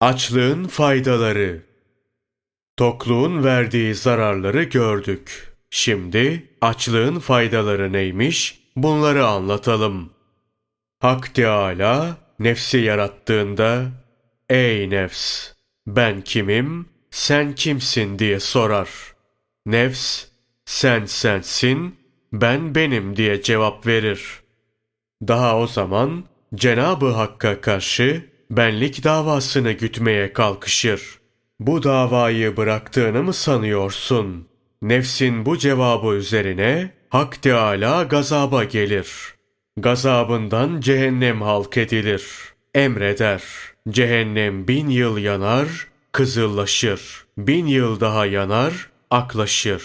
Açlığın faydaları Tokluğun verdiği zararları gördük. Şimdi açlığın faydaları neymiş? Bunları anlatalım. Hak Teâlâ nefsi yarattığında Ey nefs! Ben kimim? Sen kimsin diye sorar. Nefs, sen sensin, ben benim diye cevap verir. Daha o zaman Cenabı Hakk'a karşı benlik davasını gütmeye kalkışır. Bu davayı bıraktığını mı sanıyorsun? Nefsin bu cevabı üzerine Hak Teâlâ gazaba gelir. Gazabından cehennem halk edilir. Emreder. Cehennem bin yıl yanar, kızıllaşır. Bin yıl daha yanar, aklaşır.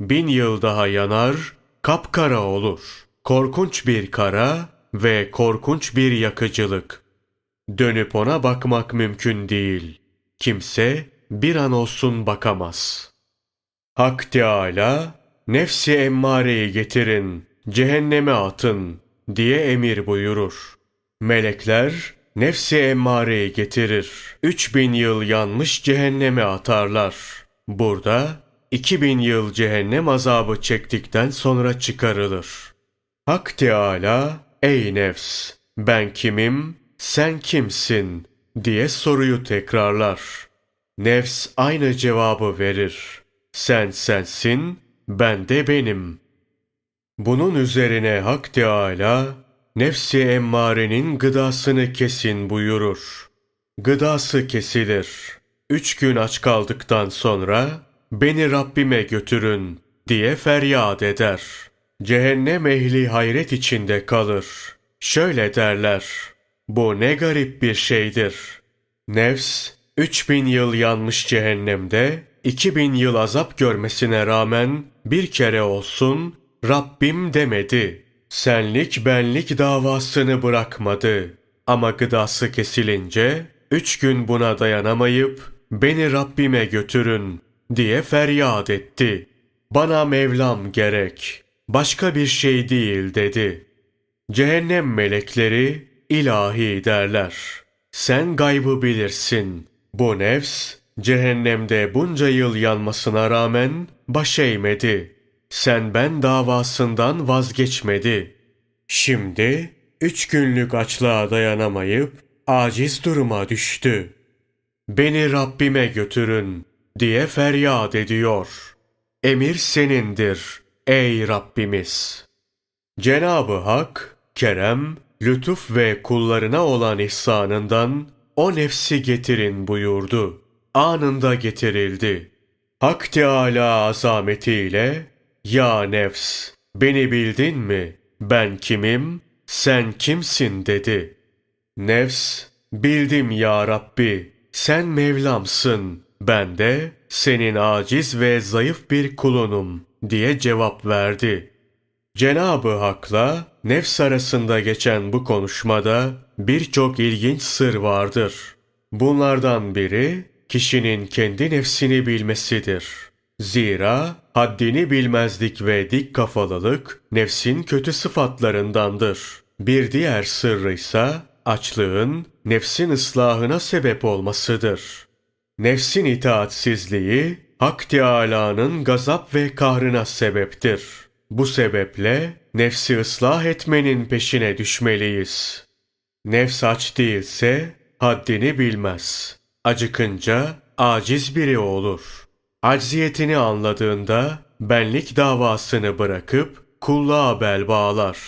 Bin yıl daha yanar, kapkara olur. Korkunç bir kara ve korkunç bir yakıcılık. Dönüp ona bakmak mümkün değil. Kimse bir an olsun bakamaz. Hak Teâlâ, nefsi emmareyi getirin, cehenneme atın diye emir buyurur. Melekler, nefsi emmareyi getirir. Üç bin yıl yanmış cehenneme atarlar. Burada, iki bin yıl cehennem azabı çektikten sonra çıkarılır. Hak Teâlâ, ey nefs, ben kimim, sen kimsin diye soruyu tekrarlar. Nefs aynı cevabı verir. Sen sensin, ben de benim. Bunun üzerine Hak Teâlâ, nefsi emmarenin gıdasını kesin buyurur. Gıdası kesilir. Üç gün aç kaldıktan sonra, beni Rabbime götürün diye feryat eder. Cehennem ehli hayret içinde kalır. Şöyle derler, bu ne garip bir şeydir. Nefs, üç bin yıl yanmış cehennemde, iki bin yıl azap görmesine rağmen bir kere olsun Rabbim demedi. Senlik benlik davasını bırakmadı. Ama gıdası kesilince üç gün buna dayanamayıp beni Rabbime götürün diye feryat etti. Bana Mevlam gerek, başka bir şey değil dedi. Cehennem melekleri ilahi derler. Sen gaybı bilirsin. Bu nefs cehennemde bunca yıl yanmasına rağmen baş eğmedi. Sen ben davasından vazgeçmedi. Şimdi üç günlük açlığa dayanamayıp aciz duruma düştü. Beni Rabbime götürün diye feryat ediyor. Emir senindir ey Rabbimiz. Cenabı Hak, kerem, lütuf ve kullarına olan ihsanından o nefsi getirin buyurdu. Anında getirildi. Hak Teâlâ azametiyle, Ya nefs, beni bildin mi? Ben kimim? Sen kimsin dedi. Nefs, bildim ya Rabbi, sen Mevlamsın, ben de senin aciz ve zayıf bir kulunum diye cevap verdi. Cenabı Hak'la nefs arasında geçen bu konuşmada birçok ilginç sır vardır. Bunlardan biri kişinin kendi nefsini bilmesidir. Zira haddini bilmezlik ve dik kafalılık nefsin kötü sıfatlarındandır. Bir diğer sırrı ise açlığın nefsin ıslahına sebep olmasıdır. Nefsin itaatsizliği Hak Teâlâ'nın gazap ve kahrına sebeptir. Bu sebeple nefsi ıslah etmenin peşine düşmeliyiz. Nefs aç değilse haddini bilmez. Acıkınca aciz biri olur. Acziyetini anladığında benlik davasını bırakıp kulluğa bel bağlar.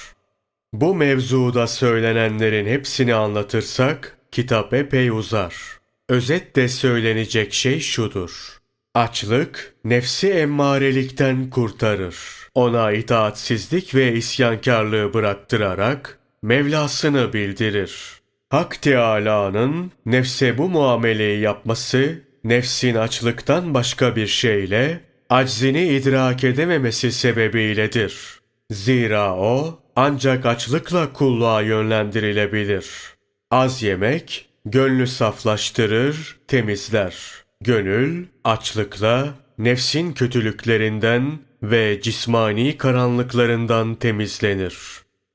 Bu mevzuda söylenenlerin hepsini anlatırsak kitap epey uzar. Özetle söylenecek şey şudur. Açlık nefsi emmarelikten kurtarır. Ona itaatsizlik ve isyankarlığı bıraktırarak Mevlasını bildirir. Hak Teâlâ'nın nefse bu muameleyi yapması, nefsin açlıktan başka bir şeyle aczini idrak edememesi sebebiyledir. Zira o ancak açlıkla kulluğa yönlendirilebilir. Az yemek gönlü saflaştırır, temizler. Gönül açlıkla nefsin kötülüklerinden ve cismani karanlıklarından temizlenir.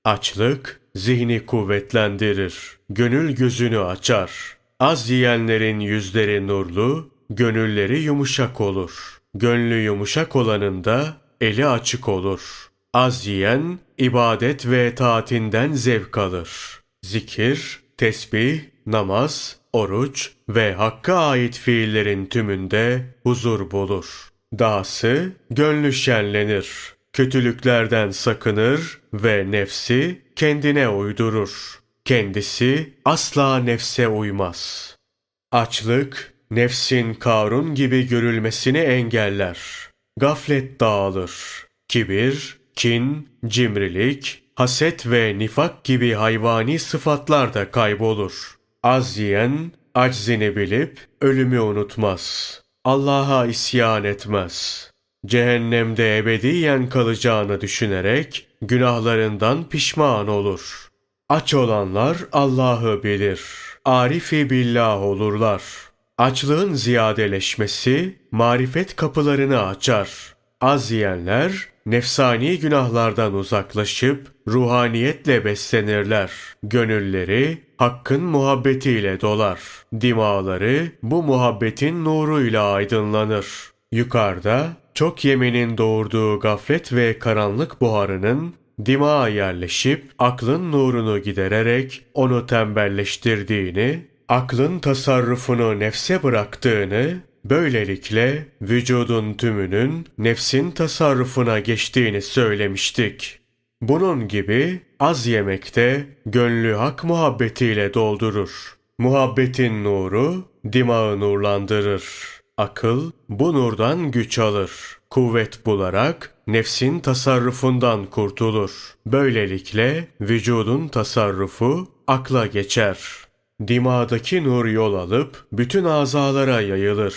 Açlık zihni kuvvetlendirir, gönül gözünü açar. Az yiyenlerin yüzleri nurlu, gönülleri yumuşak olur. Gönlü yumuşak olanın da eli açık olur. Az yiyen ibadet ve taatinden zevk alır. Zikir, tesbih, namaz, oruç ve hakka ait fiillerin tümünde huzur bulur. Dahası gönlü şenlenir. Kötülüklerden sakınır ve nefsi kendine uydurur. Kendisi asla nefse uymaz. Açlık, nefsin Karun gibi görülmesini engeller. Gaflet dağılır. Kibir, kin, cimrilik, haset ve nifak gibi hayvani sıfatlar da kaybolur. Az yiyen, aczini bilip ölümü unutmaz. Allah'a isyan etmez. Cehennemde ebediyen kalacağını düşünerek günahlarından pişman olur. Aç olanlar Allah'ı bilir. Arifi billah olurlar. Açlığın ziyadeleşmesi marifet kapılarını açar. Az yiyenler nefsani günahlardan uzaklaşıp ruhaniyetle beslenirler. Gönülleri hakkın muhabbetiyle dolar. Dimaları bu muhabbetin nuruyla aydınlanır. Yukarıda çok yemenin doğurduğu gaflet ve karanlık buharının dimağa yerleşip aklın nurunu gidererek onu tembelleştirdiğini, aklın tasarrufunu nefse bıraktığını, böylelikle vücudun tümünün nefsin tasarrufuna geçtiğini söylemiştik. Bunun gibi az yemekte gönlü hak muhabbetiyle doldurur. Muhabbetin nuru dimağı nurlandırır. Akıl bu nurdan güç alır. Kuvvet bularak nefsin tasarrufundan kurtulur. Böylelikle vücudun tasarrufu akla geçer. Dimağdaki nur yol alıp bütün azalara yayılır.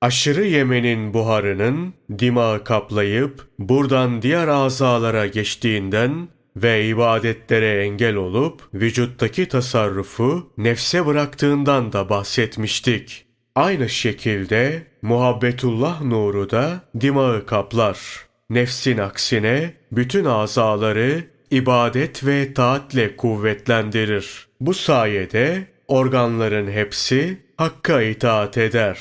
Aşırı yemenin buharının dimağı kaplayıp buradan diğer azalara geçtiğinden ve ibadetlere engel olup vücuttaki tasarrufu nefse bıraktığından da bahsetmiştik. Aynı şekilde muhabbetullah nuru da dimağı kaplar. Nefsin aksine bütün azaları ibadet ve taatle kuvvetlendirir. Bu sayede organların hepsi hakka itaat eder.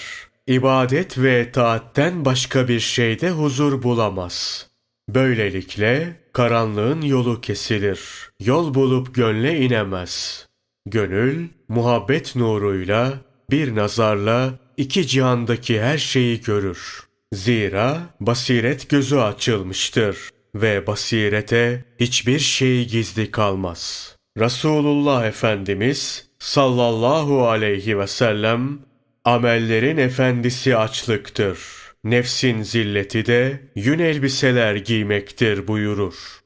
İbadet ve taatten başka bir şeyde huzur bulamaz. Böylelikle karanlığın yolu kesilir. Yol bulup gönle inemez. Gönül muhabbet nuruyla bir nazarla iki cihandaki her şeyi görür. Zira basiret gözü açılmıştır ve basirete hiçbir şey gizli kalmaz. Resulullah Efendimiz sallallahu aleyhi ve sellem amellerin efendisi açlıktır. Nefsin zilleti de yün elbiseler giymektir buyurur.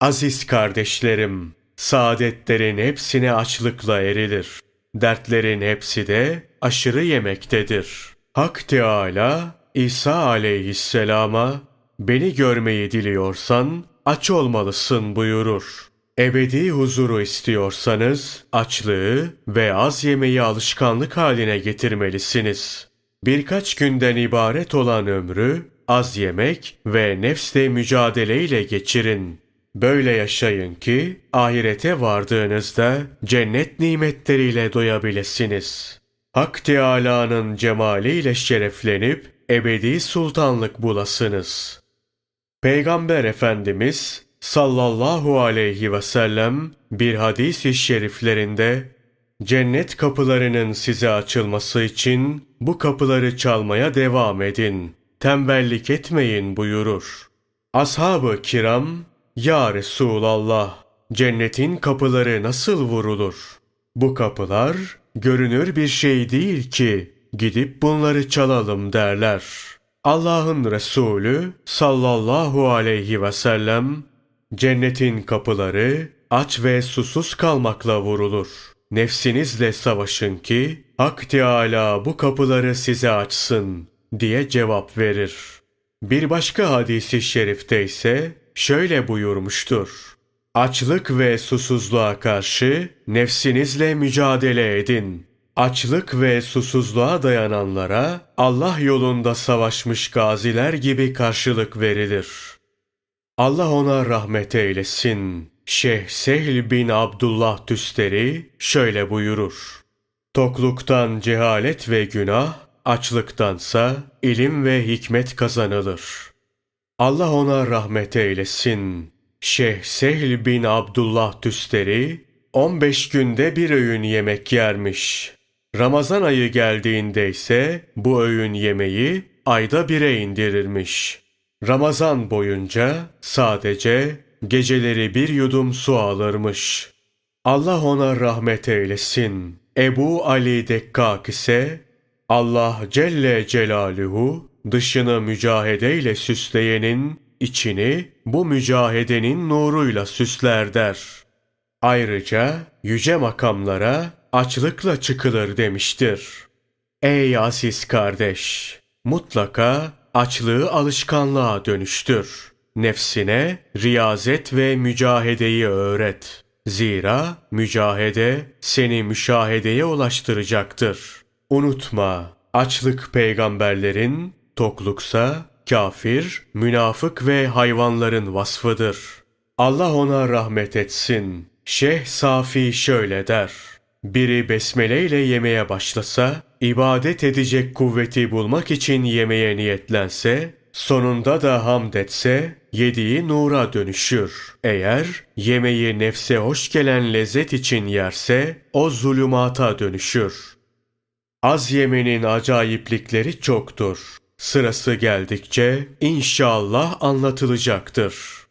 Aziz kardeşlerim, saadetlerin hepsine açlıkla erilir. Dertlerin hepsi de aşırı yemektedir. Hak Teâlâ İsa aleyhisselama beni görmeyi diliyorsan aç olmalısın buyurur. Ebedi huzuru istiyorsanız açlığı ve az yemeği alışkanlık haline getirmelisiniz. Birkaç günden ibaret olan ömrü az yemek ve nefsle mücadeleyle geçirin. Böyle yaşayın ki ahirete vardığınızda cennet nimetleriyle doyabilirsiniz. Hak Teâlâ'nın cemaliyle şereflenip ebedi sultanlık bulasınız. Peygamber Efendimiz sallallahu aleyhi ve sellem bir hadis-i şeriflerinde cennet kapılarının size açılması için bu kapıları çalmaya devam edin. Tembellik etmeyin buyurur. Ashab-ı kiram, Ya Resulallah, cennetin kapıları nasıl vurulur? Bu kapılar görünür bir şey değil ki gidip bunları çalalım derler. Allah'ın Resulü sallallahu aleyhi ve sellem cennetin kapıları aç ve susuz kalmakla vurulur. Nefsinizle savaşın ki Hak Teâlâ bu kapıları size açsın diye cevap verir. Bir başka hadisi şerifte ise şöyle buyurmuştur. Açlık ve susuzluğa karşı nefsinizle mücadele edin. Açlık ve susuzluğa dayananlara Allah yolunda savaşmış gaziler gibi karşılık verilir. Allah ona rahmet eylesin. Şeyh Sehl bin Abdullah Tüsteri şöyle buyurur. Tokluktan cehalet ve günah, açlıktansa ilim ve hikmet kazanılır. Allah ona rahmet eylesin. Şeyh Sehl bin Abdullah Tüsteri 15 günde bir öğün yemek yermiş. Ramazan ayı geldiğinde ise bu öğün yemeği ayda bire indirirmiş. Ramazan boyunca sadece geceleri bir yudum su alırmış. Allah ona rahmet eylesin. Ebu Ali Dekkak ise Allah Celle Celaluhu dışını mücahedeyle süsleyenin içini bu mücahedenin nuruyla süsler der. Ayrıca yüce makamlara açlıkla çıkılır demiştir. Ey aziz kardeş! Mutlaka açlığı alışkanlığa dönüştür. Nefsine riyazet ve mücahedeyi öğret. Zira mücahede seni müşahedeye ulaştıracaktır. Unutma, açlık peygamberlerin, tokluksa kafir, münafık ve hayvanların vasfıdır. Allah ona rahmet etsin. Şeyh Safi şöyle der. Biri besmele ile yemeye başlasa, ibadet edecek kuvveti bulmak için yemeye niyetlense, sonunda da hamd etse, yediği nura dönüşür. Eğer yemeği nefse hoş gelen lezzet için yerse, o zulümata dönüşür. Az yemenin acayiplikleri çoktur. Sırası geldikçe inşallah anlatılacaktır.